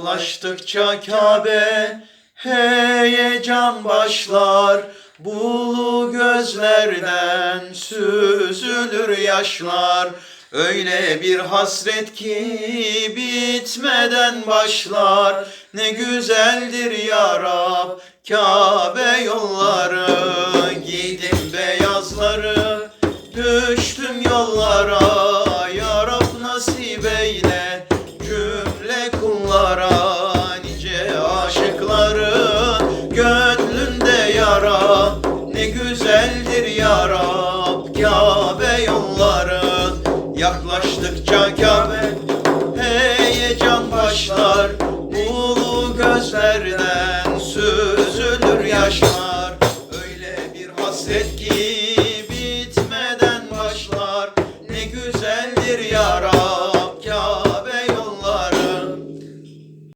Yaklaştıkça Kabe heyecan başlar. Bulu gözlerden süzülür yaşlar. Öyle bir hasret ki bitmeden başlar. Ne güzeldir ya Rab Kabe yolları. Giydim beyazları Düştüm yollara yara Ne güzeldir ya Rab Kabe yolları Yaklaştıkça Kabe. Heyecan başlar Ulu gözlerden süzülür yaşlar. Öyle bir hasret ki bitmeden başlar. Ne güzeldir ya